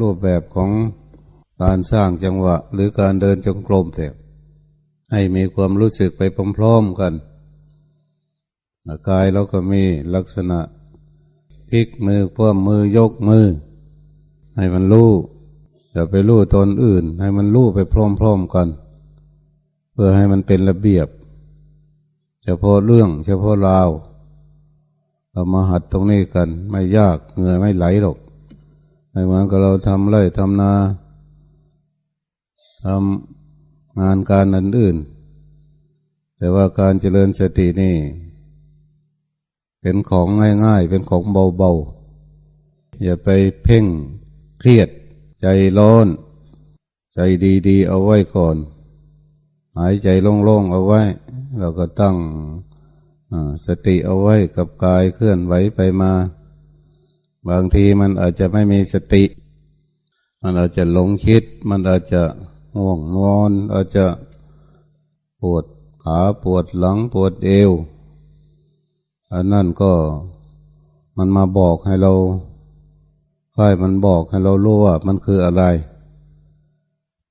รูปแบบของการสร้างจังหวะ หรือการเดินจงกรมแต่ให้มีความรู้สึกไปพร้อมๆกันกายเราก็มีลักษณะพลิกมือเพ่มมือยกมือ ให้มันรู้อย่าไปรู้ตนอื่น ให้มันรู้ไปพร้อมๆกัน เพื่อให้มันเป็นระเบียบ เฉพาะเรื่อง เฉพาะราวเรามาหัดตรงนี้กัน ไม่ยากเหงื่อไม่ไหลหรอก ไม่เหมือนกับเราทำไร่ทำนาทำงานการอันอื่น แต่ว่าการเจริญสตินี่ เป็นของง่ายๆ เป็นของเบาๆ อย่าไปเพ่งเครียด ใจร้อน ใจดีๆ เอาไว้ก่อน หายใจโล่งๆ เอาไว้ เราก็ตั้งสติเอาไว้กับกายเคลื่อนไหวไปมา บางทีมันอาจจะไม่มีสติ มันอาจจะหลงคิด มันอาจจะง่วงนอน อาจจะปวดขาปวดหลังปวดเอว อันนั่นก็มันมาบอกให้เราค่ายมันบอกให้เรารู้ว่ามันคืออะไร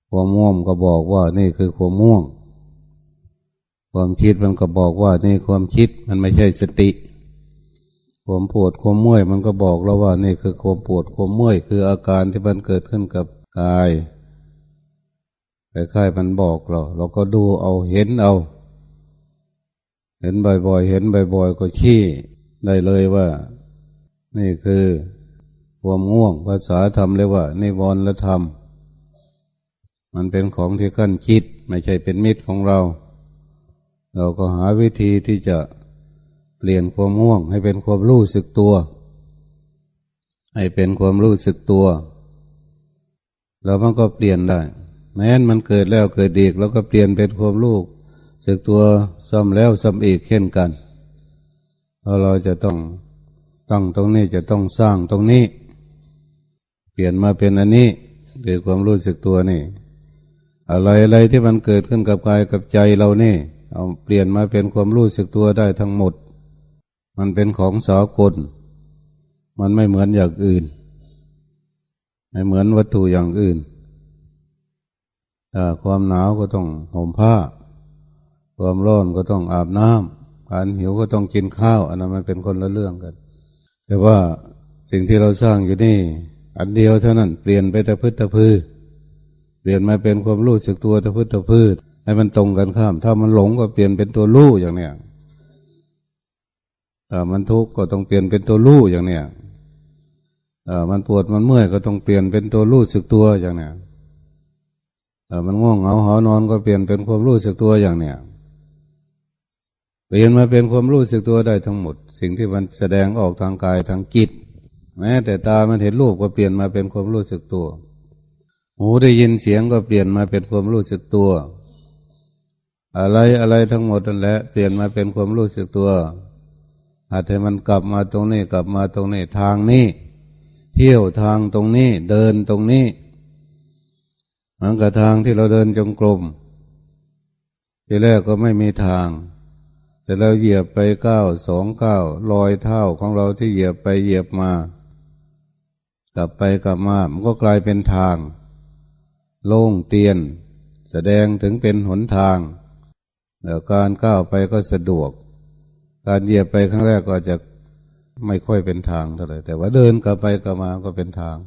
ความม่วงก็บอกว่านี่คือความม่วง ความคิดมันก็บอกว่านี่ความคิดมันไม่ใช่สติ ความปวดความเมื่อยมันก็บอกเราว่านี่คือความปวดความเมื่อยคืออาการที่มันเกิดขึ้นกับกายคล้ายๆมันบอกเรา เราก็ดูเอาเห็นเอา เห็นบ่อยๆ เห็นบ่อยๆ ก็ชี้ได้เลยว่า นี่คือความง่วงภาษาธรรมเรียกว่านิวรณธรรม มันเป็นของที่ขั้นคิด ไม่ใช่เป็นมิตรของเรา เราก็หาวิธีที่จะ เปลี่ยนความง่วง ให้เป็นความรู้สึกตัว ให้เป็นความรู้สึกตัว แล้วมันก็เปลี่ยนได้แม้นมันเกิดแล้วเกิดอีกแล้วก็เปลี่ยนเป็นความรู้สึกตัวซ้ำแล้วซ้ำอีกเช่นกันเราเราจะต้องตั้งตรงนี้จะต้องสร้างตรงนี้ เปลี่ยนมาเป็นอันนี้คือความรู้สึกตัวนี่ อะไรอะไรที่มันเกิดขึ้นกับกายกับใจเรานี่ เอาเปลี่ยนมาเป็นความรู้สึกตัวได้ทั้งหมด มันเป็นของสากล มันไม่เหมือนอย่างอื่น ไม่เหมือนวัตถุอย่างอื่นความหนาวก็ต้องห่มผ้า ความร้อนก็ต้องอาบน้ำการหิวก็ต้องกินข้าว อันนั้นมันเป็นคนละเรื่องกัน แต่ว่าสิ่งที่เราสร้างอยู่นี่ อันเดียวเท่านั้นเปลี่ยนไปแต่พืชตะพือเปลี่ยนมาเป็นความรู้สึกตัวตะพืชตะพืชให้มันตรงกันข้าม ถ้ามันหลงก็เปลี่ยนเป็นตัวรู้อย่างเนี้ย มันทุกข์ก็ต้องเปลี่ยนเป็นตัวรู้อย่างเนี้ยมันปวดมันเมื่อยก็ต้องเปลี่ยนเป็นตัวรู้สึกตัวอย่างเนี้ยมันง่วงเหงาหอนอนก็เปลี่ยนเป็นความรู้สึกตัวอย่างเนี้ยเปลี่ยนมาเป็นความรู้สึกตัวได้ทั้งหมด สิ่งที่มันแสดงออกทางกายทางจิตแม้แต่ตามันเห็นรูปก็เปลี่ยนมาเป็นความรู้สึกตัว หูได้ยินเสียงก็เปลี่ยนมาเป็นความรู้สึกตัว อะไรอะไรทั้งหมดนั่นแหละเปลี่ยนมาเป็นความรู้สึกตัว อาจจะมันกลับมาตรงนี้กลับมาตรงนี้ทางนี้ เที่ยวทางตรงนี้ เดินตรงนี้เหมือนกับทางที่เราเดินจงกรมทีแรกก็ไม่มีทาง แต่เราเหยียบไปเก้าสองเก้ารอยเท้าของเราที่เหยียบไปเหยียบมา กลับไปกลับมา มันก็กลายเป็นทาง โล่งเตียน แสดงถึงเป็นหนทางแล้วการก้าวไปก็สะดวก การเหยียบไปครั้งแรกก็จะไม่ค่อยเป็นทางเท่าไหร่แต่ว่าเดินกลับไปกลับมาก็เป็นทาง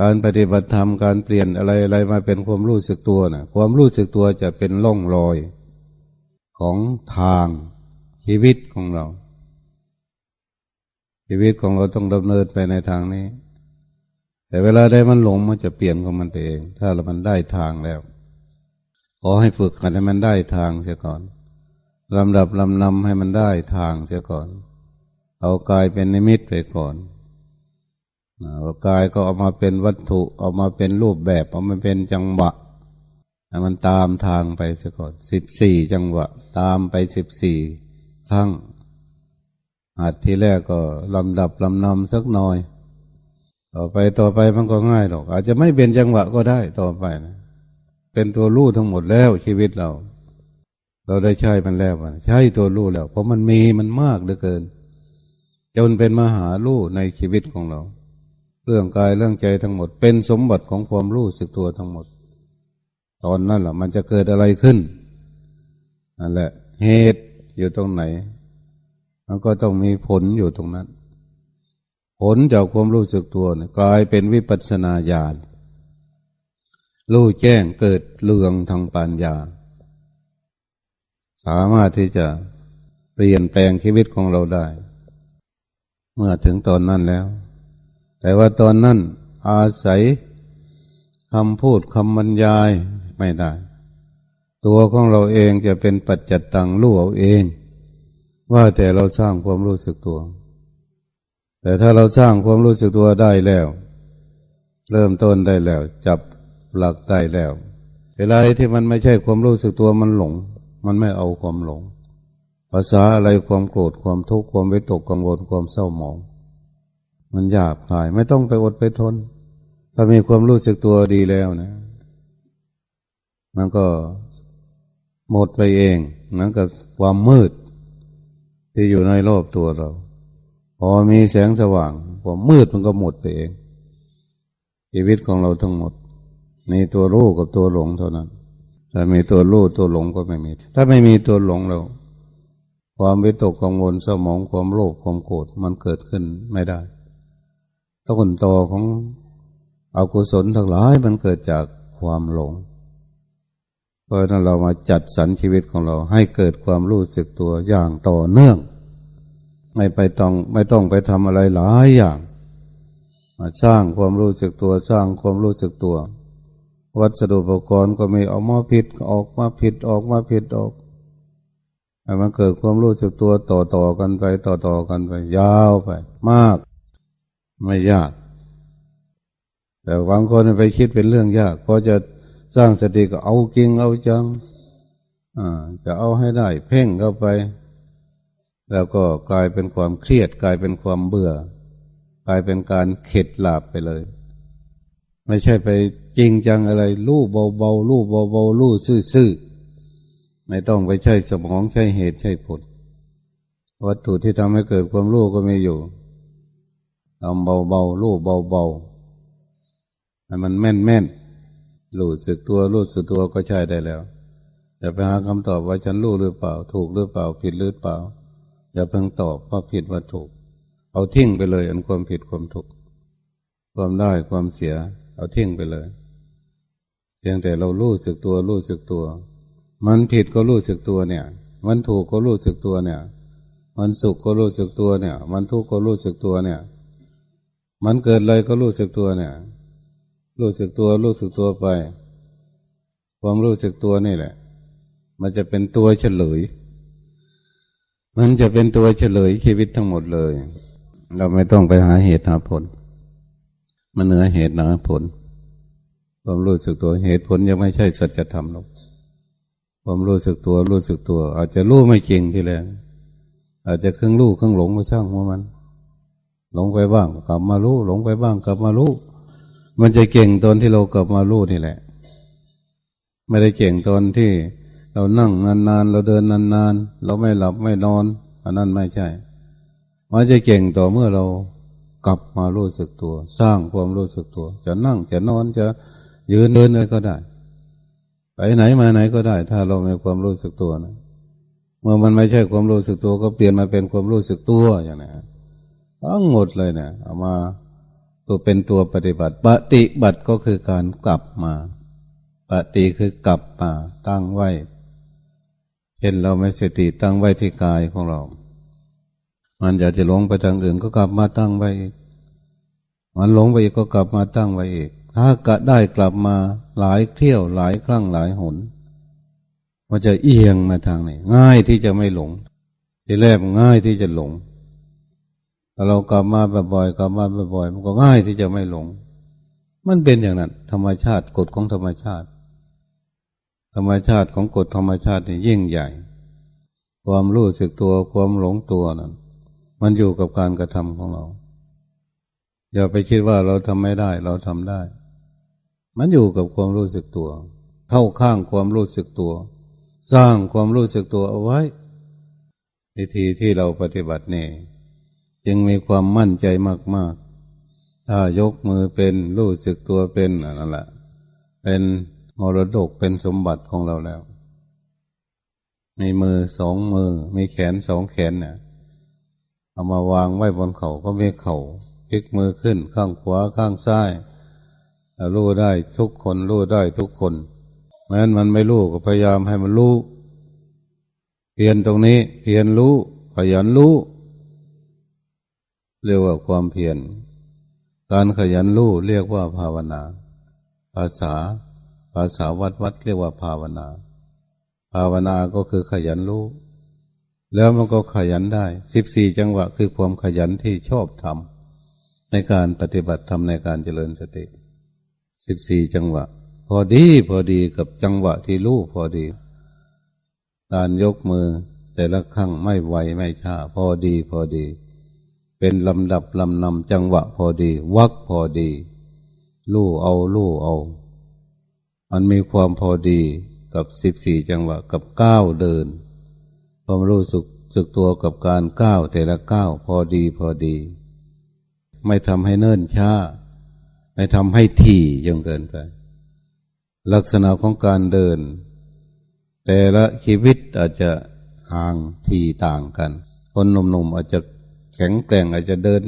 การปฏิบัติธรรมการเปลี่ยนอะไรอะไรมาเป็นความรู้สึกตัวนะความรู้สึกตัวจะเป็นล่องรอยของทางชีวิตของเรา ชีวิตของเราต้องดำเนินไปในทางนี้ แต่เวลาได้มันหลงมันจะเปลี่ยนของมันเอง ถ้าเรามันได้ทางแล้วขอให้ฝึกกันให้มันได้ทางเสียก่อน ลำดับลำนำให้มันได้ทางเสียก่อน เอากายเป็นนิมิตไปก่อนกายก็เอามาเป็นวัตถุ เอามาเป็นรูปแบบ เอามาเป็นจังหวะมันตามทางไปซะก่อนสิบสี่จังหวะ ตามไปสิบสี่ครั้งอาจทีแรกก็ลำดับลำนำสักหน่อย ต่อไปต่อไปมันก็ง่ายหรอก อาจจะไม่เป็นจังหวะก็ได้ต่อไปนะเป็นตัวรู้ทั้งหมดแล้วชีวิตเรา เราได้ใช้มันแล้วใช้ตัวรู้แล้ว เพราะมันมีมันมากเหลือเกิน จนเป็นมหาลู่ในชีวิตของเรา เรื่องกายเรื่องใจทั้งหมด เป็นสมบัติของความรู้สึกตัวทั้งหมด ตอนนั้นแหละมันจะเกิดอะไรขึ้นนั่นแหละ เหตุอยู่ตรงไหน มันก็ต้องมีผลอยู่ตรงนั้น ผลจากความรู้สึกตัวเนี่ยกลายเป็นวิปัสสนาญาณรู้แจ้งเกิดเรืองทางปัญญา สามารถที่จะเปลี่ยนแปลงชีวิตของเราได้ เมื่อถึงตอนนั้นแล้ว แต่ว่าตอนนั้นอาศัยคำพูดคำบรรยายไม่ได้ ตัวของเราเองจะเป็นปัจจัตตังรู้เอาเอง ว่าแต่เราสร้างความรู้สึกตัว แต่ถ้าเราสร้างความรู้สึกตัวได้แล้ว เริ่มต้นได้แล้ว จับหลักได้แล้วเวลาที่มันไม่ใช่ความรู้สึกตัวมันหลง มันไม่เอาความหลง ภาษาอะไรความโกรธความทุกข์ความวิตกกังวลความเศร้าหมอง มันหยาบคายไม่ต้องไปอดไปทน ถ้ามีความรู้สึกตัวดีแล้วนะ มันก็หมดไปเองเหมือนกับความมืด ที่อยู่ในรอบตัวเรา พอมีแสงสว่างความมืดมันก็หมดไปเอง ชีวิตของเราทั้งหมดมีตัวรู้กับตัวหลงเท่านั้น ถ้ามีตัวรู้ตัวหลงก็ไม่มี ถ้าไม่มีตัวหลงเราความวิตกกังวลสมองความโลภความโกรธมันเกิดขึ้นไม่ได้ต้นตอของอกุศลทั้งหลายมันเกิดจากความหลง เพราะนั้นเรามาจัดสรรชีวิตของเราให้เกิดความรู้สึกตัวอย่างต่อเนื่อง ไม่ไปต้องไม่ต้องไปทำอะไรหลายอย่าง มาสร้างความรู้สึกตัวสร้างความรู้สึกตัว วัสดุอุปกรณ์ก็มีออกมาผิดออกมาผิดออกมาผิดออกมันเกิดความรู้สึกตัวต่อต่อกันไป ต่อต่อกันไป ยาวไป มาก ไม่ยาก แต่บางคนไปคิดเป็นเรื่องยากพอจะสร้างสติก็เอาจริงเอาจังอ่าจะเอาให้ได้ เพ่งเข้าไป แล้วก็กลายเป็นความเครียด กลายเป็นความเบื่อ กลายเป็นการเข็ดหลาบไปเลย ไม่ใช่ไปจริงจังอะไรลู่เบาๆลู่เบาๆลู่ซื่อๆไม่ต้องไปใช้สมองใช้เหตุใช้ผล วัตถุที่ทำให้เกิดความรู้ก็มีอยู่ทำเบาๆลู่เบาๆให้มันแม่นๆรู้สึกตัวรู้สึกตัวก็ใช่ได้แล้วอย่าไปหาคำตอบว่าฉันรู้หรือเปล่า ถูกหรือเปล่าผิดหรือเปล่า อย่าเพิ่งตอบว่าผิดว่าถูก เอาทิ้งไปเลยอันความผิดความถูก ความได้ความเสีย เอาทิ้งไปเลย เพียงแต่เรารู้สึกตัวรู้สึกตัว มันผิดก็รู้สึกตัวเนี่ย มันถูกก็รู้สึกตัวเนี่ย มันสุขก็รู้สึกตัวเนี่ย มันทุกข์ก็รู้สึกตัวเนี่ย มันเกิดอะไรก็รู้สึกตัวเนี่ย รู้สึกตัวรู้สึกตัวไป ความรู้สึกตัวนี่แหละ มันจะเป็นตัวเฉลย มันจะเป็นตัวเฉลยชีวิตทั้งหมดเลย เราไม่ต้องไปหาเหตุหาผล มันเหนือเหตุเหนือผล ความรู้สึกตัวเหตุผลยังไม่ใช่สัจธรรมหรอกความรู้สึกตัวรู้สึกตัว อาจจะรู้ไม่เก่งทีแรกอาจจะครึ่งรู้ครึ่งหลงก็ช่างหัวมัน หลงไปบ้างกลับมารู้หลงไปบ้างกลับมารู้มันจะเก่งตอนที่เรากลับมารู้นี่แหละ ไม่ได้เก่งตอนที่เรานั่งนานๆเราเดินนานๆเราไม่หลับไม่นอนอันนั้นไม่ใช่มันจะเก่งต่อเมื่อเรา กลับมารู้สึกตัว สร้างความรู้สึกตัว จะนั่งจะนอนจะยืนเดินอะไรก็ได้ ไปไหนมาไหนก็ได้ ถ้าเรามีความรู้สึกตัวนะเมื่อมันไม่ใช่ความรู้สึกตัวก็เปลี่ยนมาเป็นความรู้สึกตัวอย่างนี้ทั้งหมดเลยเนะเอามาตัวเป็นตัวปฏิบัติ ปฏิบัติก็คือการกลับมา ปฏิคือกลับมาตั้งไว้เช่นเราไม่สติตั้งไว้ที่กายของเรา มันอยากจะหลงไปทางอื่นก็กลับมาตั้งไว้อีกมันหลงไปอีกก็กลับมาตั้งไว้อีก ถ้ากะได้กลับมาหลายเที่ยวหลายครั้งหลายหนมันจะเอียงมาทางไหนง่ายที่จะไม่หลงทีแรกง่ายที่จะหลงถ้าเรากลับมาบ่อยๆกลับมาบ่อยๆมันก็ง่ายที่จะไม่หลง มันเป็นอย่างนั้น ธรรมชาติกฎของธรรมชาติ ธรรมชาติของกฎธรรมชาตินี่ยิ่งใหญ่ ความรู้สึกตัวความหลงตัวนั้น มันอยู่กับการกระทำของเรา อย่าไปคิดว่าเราทำไม่ได้ เราทำได้ มันอยู่กับความรู้สึกตัว เข้าข้างความรู้สึกตัว สร้างความรู้สึกตัวเอาไว้วิธีที่เราปฏิบัติเนี่จึงมีความมั่นใจมากถ้ายกมือเป็นรู้สึกตัวเป็นนั่นแหละเป็นมรดกเป็นสมบัติของเราแล้ว มีมือสองมือ มีแขนสองแขนเนี่ย เอามาวางไว้บนเขาก็มีเขาพลิกมือขึ้นข้างขวาข้างซ้ายรู้ได้ทุกคนรู้ได้ทุกคนแม้นมันไม่รู้ก็พยายามให้มันรู้เพียนตรงนี้เพียนรู้ขยันรู้เรียกว่าความเพียรการขยันรู้เรียกว่าภาวนา ภาษา ภาษาวัดวัดเรียกว่าภาวนา ภาวนาก็คือขยันรู้ แล้วมันก็ขยันได้สิบสี่จังหวะคือความขยันที่ชอบทำในการปฏิบัติธรรมในการเจริญสติสิบสี่จังหวะ พอดีพอดีกับจังหวะที่รู้พอดี การยกมือแต่ละครั้งไม่ไวไม่ช้าพอดีพอดี เป็นลำดับลำนำจังหวะพอดี วักพอดี ลู่เอาลู่เอา มันมีความพอดีกับสิบสี่จังหวะกับก้าวเดิน ความรู้สึกสึกตัวกับการก้าวแต่ละก้าวพอดีพอดี ไม่ทำให้เนิ่นช้า ไม่ทำให้ถี่จนเกินไป ลักษณะของการเดิน แต่ละชีวิตอาจจะห่างทีต่างกัน คนหนุ่มๆอาจจะแข็งแกร่งอาจจะเดิน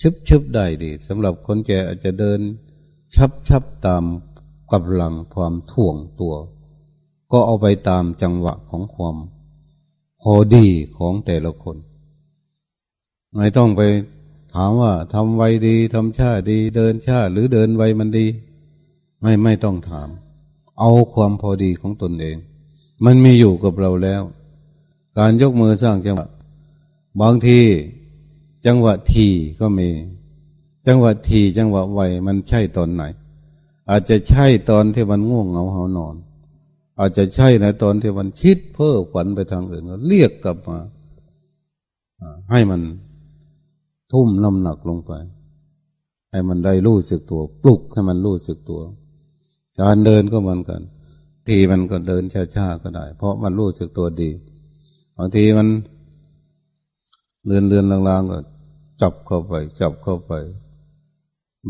ชึบชึบได้ดีสำหรับคนแก่อาจจะเดิน ชับชับตามกำลังความถ่วงตัว ก็เอาไปตามจังหวะของความ พอดีของแต่ละคน ไม่ต้องไปถามว่าทำไวดีทำช้าดี เดินช้าหรือเดินไวมันดี ไม่ไม่ต้องถาม เอาความพอดีของตนเอง มันมีอยู่กับเราแล้ว การยกมือสร้างจังหวะบางทีจังหวะทีก็มี จังหวะทีจังหวะไวมันใช่ตอนไหน อาจจะใช่ตอนที่มันง่วงเหงาเหานอน อาจจะใช่ในตอนที่มันคิดเพ้อฝันไปทางอื่นก็เรียกกลับมาให้มันทุ่มน้ำหนักลงไป ให้มันได้รู้สึกตัว ปลุกให้มันรู้สึกตัว การเดินก็เหมือนกัน ทีมันก็เดินช้าๆก็ได้ เพราะมันรู้สึกตัวดีบางทีมันเลื่อนเลือนลางๆก็จับเข้าไป จับเข้าไป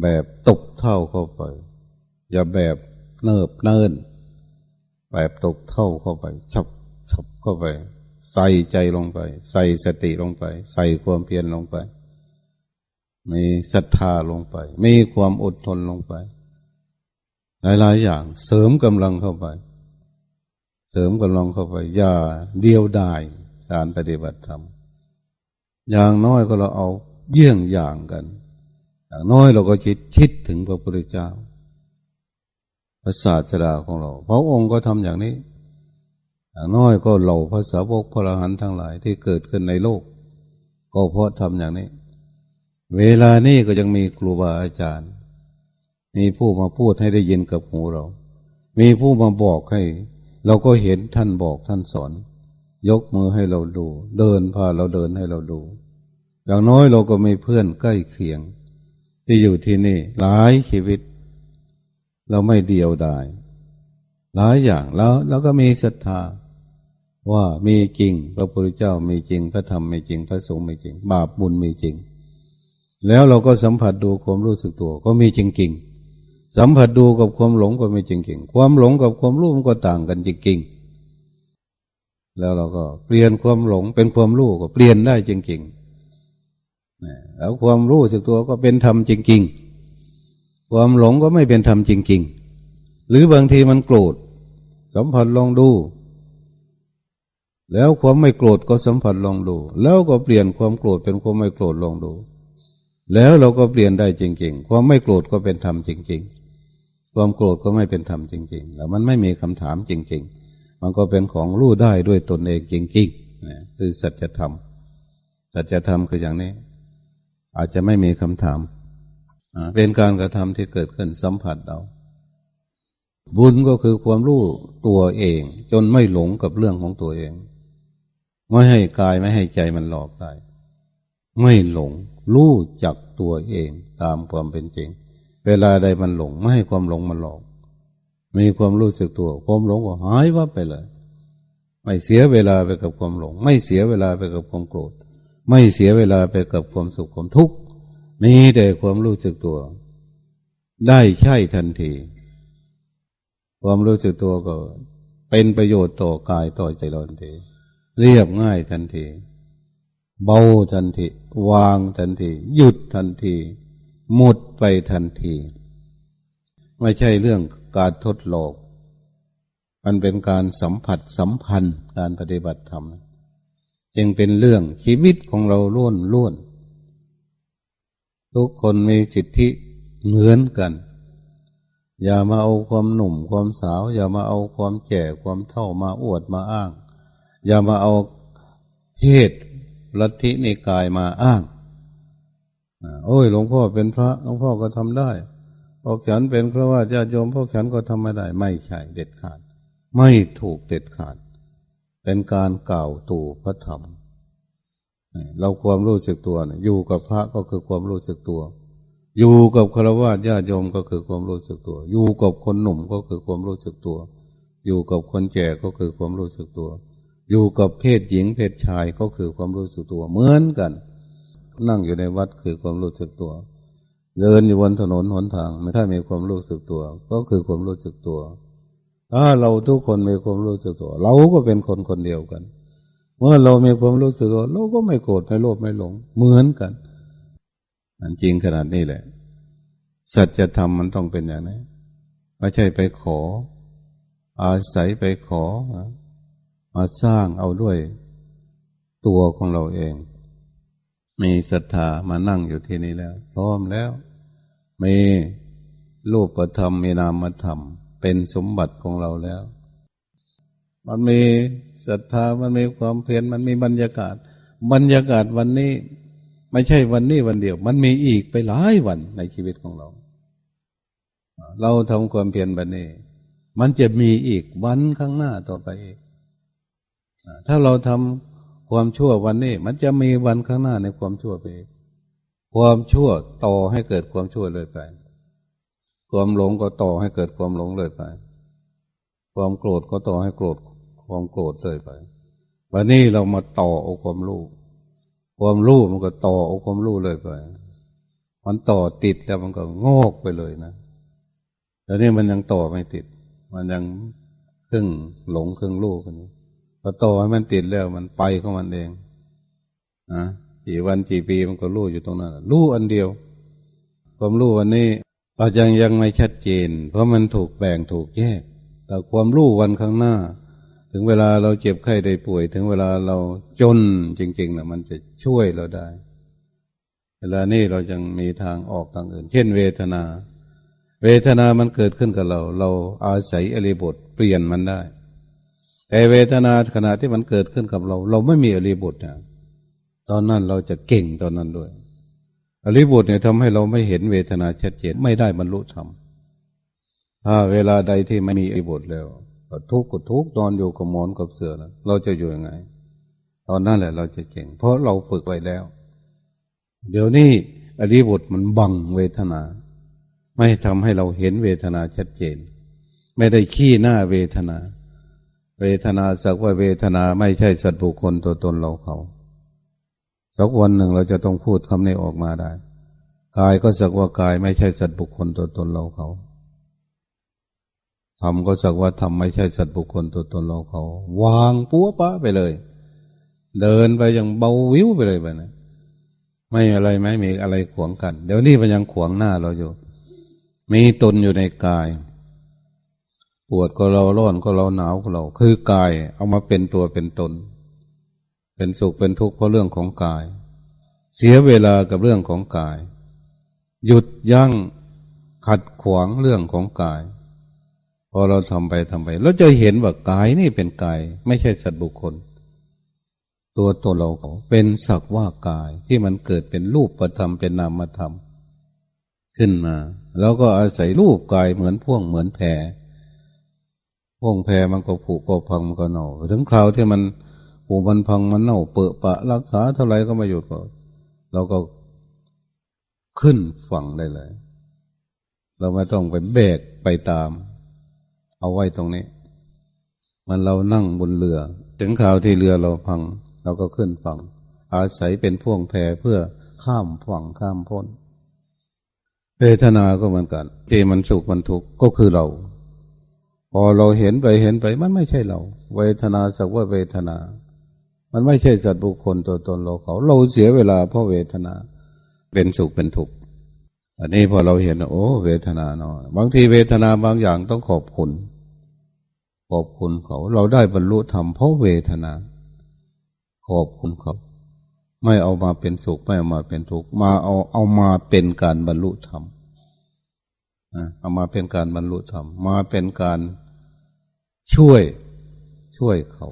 แบบตกเท่าเข้าไป อย่าแบบเนิบเนิน แบบตกเท่าเข้าไปชับชับเข้าไป ใส่ใจลงไป ใส่สติลงไป ใส่ความเพียรลงไป มีศรัทธาลงไป มีความอดทนลงไป หลายๆอย่างเสริมกำลังเข้าไป เสริมกำลังเข้าไป อย่าเดียวดายการปฏิบัติธรรมอย่างน้อยก็เราเอาเยี่ยงอย่างกัน อย่างน้อยเราก็คิดคิดถึงพระพุทธเจ้า พระศาสดาของเราพระองค์ก็ทำอย่างนี้ อย่างน้อยก็เหล่าภาษาวกพระอรหันต์ทั้งหลายที่เกิดขึ้นในโลก ก็เพราะทำอย่างนี้ เวลานี้ก็ยังมีครูบาอาจารย์ มีผู้มาพูดให้ได้ยินกับหูเรา มีผู้มาบอกให้ เราก็เห็นท่านบอกท่านสอน ยกมือให้เราดู เดินพาเราเดินให้เราดู อย่างน้อยเราก็มีเพื่อนใกล้เคียง ที่อยู่ที่นี่หลายชีวิต เราไม่เดียวดายหลายอย่างแล้วเราก็มีศรัทธา ว่ามีจริง พระพุทธเจ้ามีจริง พระธรรมมีจริง พระสงฆ์มีจริง บาปบุญมีจริง แล้วเราก็สัมผัสดูความรู้สึกตัวก็มีจริงจริงสัมผัสดูกับความหลงก็มีจริงจริงความหลงกับความรู้มันก็ต่างกันจริงจริงแล้วเราก็เปลี่ยนความหลงเป็นความรู้ก็เปลี่ยนได้จริงๆแล้วความรู้สึกตัวก็เป็นธรรมจริงๆ ความหลงก็ไม่เป็นธรรมจริง ๆ หรือบางทีมันโกรธ สัมผัสลองดู แล้วความไม่โกรธก็สัมผัสลองดู แล้วก็เปลี่ยนความโกรธเป็นความไม่โกรธลองดู แล้วเราก็เปลี่ยนได้จริง ๆ ความไม่โกรธก็เป็นธรรมจริง ๆ ความโกรธก็ไม่เป็นธรรมจริง ๆ แล้วมันไม่มีคำถามจริง ๆ มันก็เป็นของรู้ได้ด้วยตนเองจริงๆนะคือสัจธรรม สัจธรรมคืออย่างนี้ อาจจะไม่มีคำถาม เป็นการกระทำที่เกิดขึ้นสัมผัสเรา บุญก็คือความรู้ตัวเอง จนไม่หลงกับเรื่องของตัวเอง ไม่ให้กายไม่ให้ใจมันหลอกได้ไม่หลง รู้จักตัวเองตามความเป็นจริง เวลาใดมันหลง ไม่ให้ความหลงมันหลอก มีความรู้สึกตัว ความหลงก็หายวับไปเลย ไม่เสียเวลาไปกับความหลง ไม่เสียเวลาไปกับความโกรธ ไม่เสียเวลาไปกับความสุขความทุกข์ มีแต่ความรู้สึกตัว ได้ใช่ทันที ความรู้สึกตัวก็ เป็นประโยชน์ต่อกายต่อใจเราทันที เรียบง่ายทันที เบาทันที วางทันที หยุดทันที หมดไปทันที ไม่ใช่เรื่องการทดลองมันเป็นการสัมผัสสัมพันธ์การปฏิบัติธรรม จึงเป็นเรื่องชีวิตของเราล้วนล้วน ทุกคนมีสิทธิเหมือนกัน อย่ามาเอาความหนุ่มความสาว อย่ามาเอาความแก่ความเท่ามาอวดมาอ้าง อย่ามาเอาเพศลัทธินิกายมาอ้างโอ้ยหลวงพ่อเป็นพระหลวงพ่อก็ทำได้พวกฉันเป็นพระว่าญาติโยมพวกฉันก็ทำไม่ได้ ไม่ใช่เด็ดขาด ไม่ถูกเด็ดขาด เป็นการกล่าวตู่พระธรรม เราความรู้สึกตัวอยู่กับพระก็คือความรู้สึกตัว อยู่กับฆรวาสญาติโยมก็คือความรู้สึกตัว อยู่กับคนหนุ่มก็คือความรู้สึกตัว อยู่กับคนแก่ก็คือความรู้สึกตัว อยู่กับเพศหญิงเพศชายก็คือความรู้สึกตัวเหมือนกัน นั่งอยู่ในวัดคือความรู้สึกตัว เดินอยู่บนถนนหนทางไม่ถ้ามีความรู้สึกตัว ก็คือความรู้สึกตัวถ้าเราทุกคนมีความรู้สึกตัว เราก็เป็นคนคนเดียวกัน เมื่อเรามีความรู้สึกเราก็ไม่โกรธไม่โลภไม่หลง เหมือนกันอันจริงขนาดนี้แหละ สัจธรรมมันต้องเป็นอย่างนี้ไม่ใช่ไปขอ อาศัยไปขอ มาสร้างเอาด้วยตัวของเราเอง มีศรัทธามานั่งอยู่ที่นี่แล้ว พร้อมแล้ว มีรูปธรรมมีนามธรรม เป็นสมบัติของเราแล้ว มันมี ศรัทธามันมีความเพียรมันมีบรรยากาศ บรรยากาศวันนี้ ไม่ใช่วันนี้วันเดียว มันมีอีกไปหลายวันในชีวิตของเรา เราทำความเพียรบันนี้ มันจะมีอีกวันข้างหน้าต่อไปอีกถ้าเราทำความชั่ววันนี้ มันจะมีวันข้างหน้าในความชั่วไปอีกความชั่วต่อให้เกิดความชั่วเลยไป ความหลงก็ต่อให้เกิดความหลงเลยไป ความโกรธก็ต่อให้โกรธ ความโกรธเลยไปวันนี้เรามาต่อเอาความรู้ ความรู้มันก็ต่อเอาความรู้เลยไป มันต่อติดแล้วมันก็งอกไปเลยนะแต่นี่มันยังต่อไม่ติด มันยังครึ่งหลงครึ่งรู้กันพอต่อให้มันติดแล้วมันไปของมันเองนะกี่วันกี่ปีมันก็รู้อยู่ตรงนั้นรู้อันเดียว ความรู้วันนี้อาจยังยังไม่ชัดเจน เพราะมันถูกแบ่งถูกแยก แต่ความรู้วันข้างหน้า ถึงเวลาเราเจ็บไข้ได้ป่วย ถึงเวลาเราจนจริงๆนะมันจะช่วยเราได้ เวลานี้เราจึงมีทางออกทางอื่น เช่นเวทนา เวทนามันเกิดขึ้นกับเรา เราอาศัยอริบทเปลี่ยนมันได้ แต่เวทนาขณะที่มันเกิดขึ้นกับเรา เราไม่มีอริบทนะตอนนั้นเราจะเก่งตอนนั้นด้วย อริบทเนี่ยทำให้เราไม่เห็นเวทนาชัดเจนไม่ได้บรรลุธรรมถ้าเวลาใดที่ไม่มีอริบทแล้ว ทุกข์ก็ทุกข์นอนอยู่กับหมอนกับเสือนะเราจะอยู่ยังไง ตอนนั้นแหละเราจะเก่ง เพราะเราฝึกไว้แล้ว เดี๋ยวนี้อริบทมันบังเวทนา ไม่ทำให้เราเห็นเวทนาชัดเจน ไม่ได้ขี้หน้าเวทนา เวทนาสักว่าเวทนาไม่ใช่สัตว์บุคคลตัวตนเราเขาสักวันหนึ่งเราจะต้องพูดคำนี้ออกมาได้ กายก็สักว่ากายไม่ใช่สัตว์บุคคลตัวตนเราเขา ทำก็สักว่าทำไม่ใช่สัตว์บุคคลตัวตนเราเขา วางปัวปะไปเลย เดินไปอย่างเบาวิวไปเลยไปนะไม่อะไรไม่มีอะไรขวางกัน เดี๋ยวนี้มันยังขวางหน้าเราอยู่ มีตนอยู่ในกาย ปวดก็เราร้อนก็เราหนาวก็เรา คือกายเอามาเป็นตัวเป็นตน เป็นสุขเป็นทุกข์เพราะเรื่องของกาย เสียเวลากับเรื่องของกาย หยุดยั้งขัดขวางเรื่องของกาย พอเราทำไปทำไปเราจะเห็นว่ากายนี่เป็นกาย ไม่ใช่สัตว์บุคคล ตัวตัวเราเป็นสักว่ากายที่มันเกิดเป็นรูปประธรรมเป็นนามธรรมขึ้นมาแล้วก็อาศัยรูปกายเหมือนพ่วงเหมือนแพรพ่วงแพรมันก็ผุก็พังมันก็เน่าถึงคราวที่มันผุมันพังมันเน่าเปื้อปะ รักษาเท่าไรก็ไม่หยุดก็เราก็ขึ้นฝั่งได้เลย เราไม่ต้องไปแบกไปตาม เอาไว้ตรงนี้ มันเรานั่งบนเรือ ถึงข่าวที่เรือเราพัง เราก็ขึ้นฝั่ง อาศัยเป็นพ่วงแพเพื่อข้ามฝั่งข้ามพ้นเวทนาก็เหมือนกันที่มันสุขมันทุกข์ก็คือเรา พอเราเห็นไปเห็นไปมันไม่ใช่เรา เวทนาสักว่าเวทนา มันไม่ใช่สัตว์บุคคลตัวตนเราเขา เราเสียเวลาเพราะเวทนา เป็นสุขเป็นทุกข์อันนี้พอเราเห็นโอ้ เวทนาเนาะบางทีเวทนาบางอย่างต้องขอบคุณ ขอบคุณเขา เราได้บรรลุธรรมเพราะเวทนา ขอบคุณเขา ไม่เอามาเป็นสุขไม่เอามาเป็นทุกข์มาเอาเอามาเป็นการบรรลุธรรมเอามาเป็นการบรรลุธรรมมาเป็นการช่วยช่วยเขา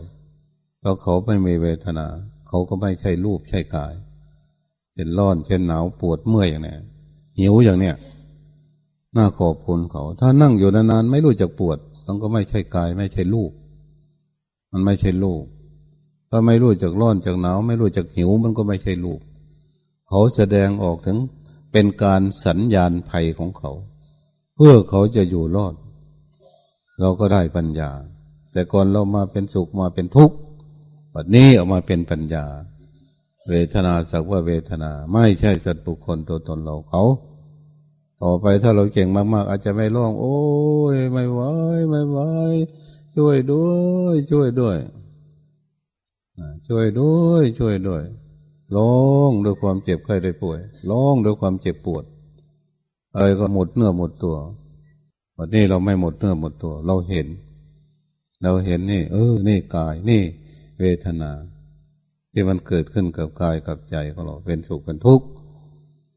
แล้วเขาไม่มีเวทนา เขาก็ไม่ใช่รูปใช่กายเช่นร้อนเช่นหนาวปวดเมื่อยอย่างนี้หิวอย่างเนี้ยน่าขอบคุณเขา ถ้านั่งอยู่นานๆไม่รู้จักปวด มันก็ไม่ใช่กาย ไม่ใช่รูปมันไม่ใช่รูปถ้าไม่รู้จักร้อนจากหนาว ไม่รู้จักหิว มันก็ไม่ใช่รูปเขาแสดงออกถึงเป็นการสัญญาณภัยของเขา เพื่อเขาจะอยู่รอด เราก็ได้ปัญญา แต่ก่อนเรามาเป็นสุขมาเป็นทุกข์วันนี้ออกมาเป็นปัญญา เวทนาสักว่าเวทนา ไม่ใช่สัตว์บุคคลตัวตนเราเขา ต่อไปถ้าเราเก่งมาก ๆ อาจจะไม่ร้อง โอ้ยไม่ไหวไม่ไหวช่วยด้วย ช่วยด้วยช่วยด้วย ช่วยด้วยร้องด้วยความเจ็บไข้ได้ป่วยร้องด้วยความเจ็บปวดอะไรก็หมดเนื้อหมดตัววันนี้เราไม่หมดเนื้อหมดตัว เราเห็น เราเห็นนี่ เออ นี่กายนี่ เวทนา ที่มันเกิดขึ้นกับกายกับใจของเราเป็นสุขเป็นทุกข์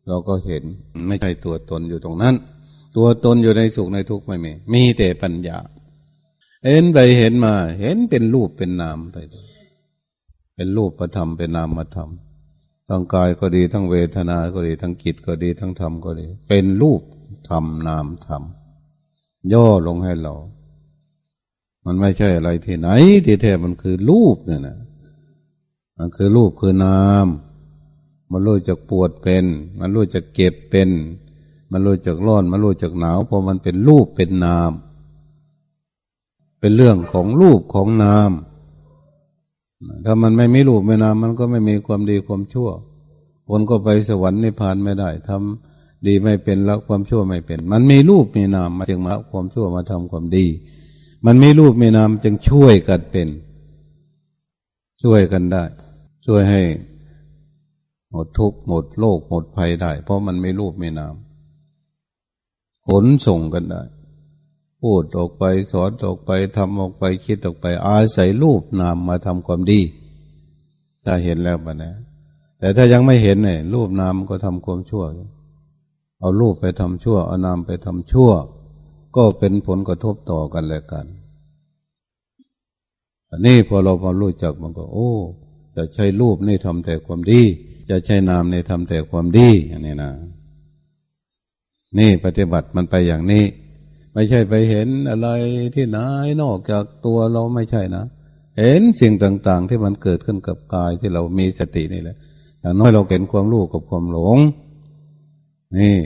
เราก็เห็นไม่ใช่ตัวตนอยู่ตรงนั้น ตัวตนอยู่ในสุขในทุกข์ไม่มี มีแต่ปัญญา เห็นไปเห็นมา เห็นเป็นรูปเป็นนามไป เป็นรูปประธรรมเป็นนามธรรมทั้งกายก็ดีทั้งเวทนา ก็ดีทั้งจิตก็ดีทั้งธรรมก็ดี เป็นรูปธรรมนามธรรมย่อลงให้เรา มันไม่ใช่อะไรที่ไหนที่แท้มันคือรูปเนี่ยนะมันคือรูปคือนาม มันรู้จักปวดเป็น มันรู้จักเก็บเป็น มันรู้จักร้อน มันรู้จักหนาวเพราะมันเป็นรูปเป็นนาม เป็นเรื่องของรูปของนาม ถ้ามันไม่มีรูปไม่นาม มันก็ไม่มีความดีความชั่วคนก็ไปสวรรค์นิพพานไม่ได้ทำดีไม่เป็นแล้วความชั่วไม่เป็น มันมีรูปมีนามมาจึงมาความชั่วมาทำความดี มันมีรูปมีนามจึงช่วยกันเป็น ช่วยกันได้ ช่วยให้ หมดทุกข์หมดโลกหมดภัยได้ เพราะมันไม่รูปไม่นามขนส่งกันได้ พูดออกไปสอนออกไปทำออกไปคิดออกไป อาศัยรูปนามมาทำความดีถ้าเห็นแล้วปะนะแต่ถ้ายังไม่เห็นเนี่ยรูปนามก็ทำความชั่ว เอารูปไปทำชั่ว เอานามไปทำชั่ว ก็เป็นผลกระทบต่อกันแล้วกันอันนี้พอเราพอรู้จักมันก็ โอ้ จะใช้รูปนี่ทำแต่ความดี จะใช้นามในทำแต่ความดีอย่างนี้นะนี่ปฏิบัติมันไปอย่างนี้ ไม่ใช่ไปเห็นอะไรที่ไหนนอกจากตัวเราไม่ใช่นะ เห็นสิ่งต่างๆ ที่มันเกิดขึ้นกับกายที่เรามีสตินี่แหละอย่างน้อยเราเห็นความรู้กับความหลง นี่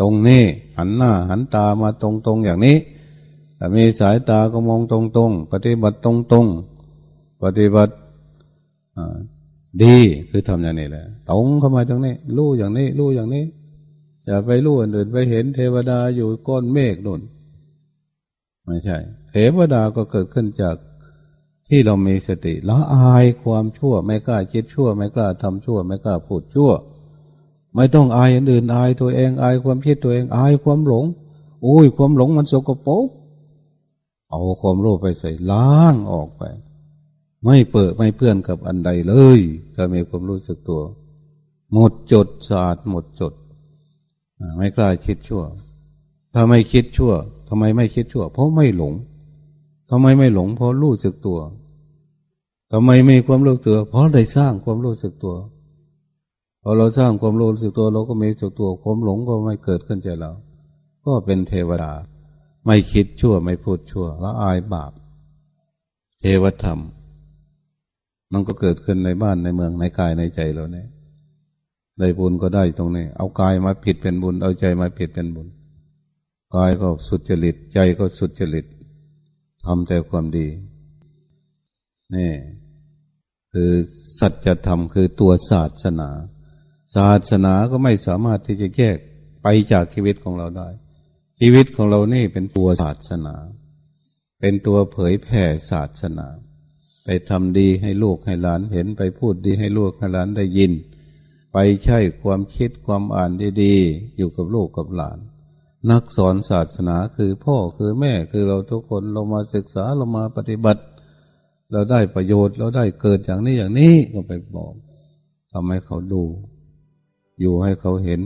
ตรงนี้หันหน้าหันตามาตรงๆอย่างนี้แต่มีสายตาก็มองตรงๆปฏิบัติตรงๆปฏิบัติ ดีคือทำอย่างนี้แหละตรงเข้ามาตรงนี้รู้อย่างนี้รู้อย่างนี้ อย่าไปรู้อื่นไปเห็นเทวดาอยู่ก้นเมฆนุ่น ไม่ใช่ เทวดาก็เกิดขึ้นจากที่เรามีสติละอายความชั่ว ไม่กล้าคิดชั่ว ไม่กล้าทำชั่ว ไม่กล้าพูดชั่ว ไม่ต้องอายอื่นอายตัวเองอายความคิดตัวเองอายความหลงอุ้ยความหลงมันสกปรกเอาความรู้ไปใส่ล้างออกไป ไม่เปิดไม่เพื่อนกับอันใดเลยถ้ามีความรู้สึกตัว หมดจดสะอาดหมดจด ไม่กล้าคิดชั่ว ถ้าไม่คิดชั่วทำไมไม่คิดชั่ว เพราะไม่หลงทำไมไม่หลง เพราะรู้สึกตัวทำไมมีความรู้สึกตัว เพราะได้สร้างความรู้สึกตัวพอเราสร้างความรู้สึกตัวเราก็มีสึกตัวความหลงก็ไม่เกิดขึ้นใจเรา ก็เป็นเทวดา ไม่คิดชั่วไม่พูดชั่ว แล้วอายบาป เทวธรรม มันก็เกิดขึ้นในบ้านในเมืองในกายในใจเราเนี่ยได้บุญก็ได้ตรงนี้ เอากายมาผิดเป็นบุญ เอาใจมาผิดเป็นบุญ กายก็สุดจริต ใจก็สุดจริตทำแต่ความดี นี่ คือสัจธรรมคือตัวศาสนา ศาสนาก็ไม่สามารถที่จะแยกไปจากชีวิตของเราได้ ชีวิตของเรานี่เป็นตัวศาสนา เป็นตัวเผยแผ่ศาสนา ไปทำดีให้ลูกให้หลานเห็นไปพูดดีให้ลูกให้หลานได้ยิน ไปใช้ความคิดความอ่านดีๆอยู่กับลูกกับหลาน นักสอนศาสนาคือพ่อคือแม่คือเราทุกคนเรามาศึกษาเรามาปฏิบัติ เราได้ประโยชน์เราได้เกิดอย่างนี้อย่างนี้ก็ไปบอกทำให้เขาดู อยู่ให้เขาเห็น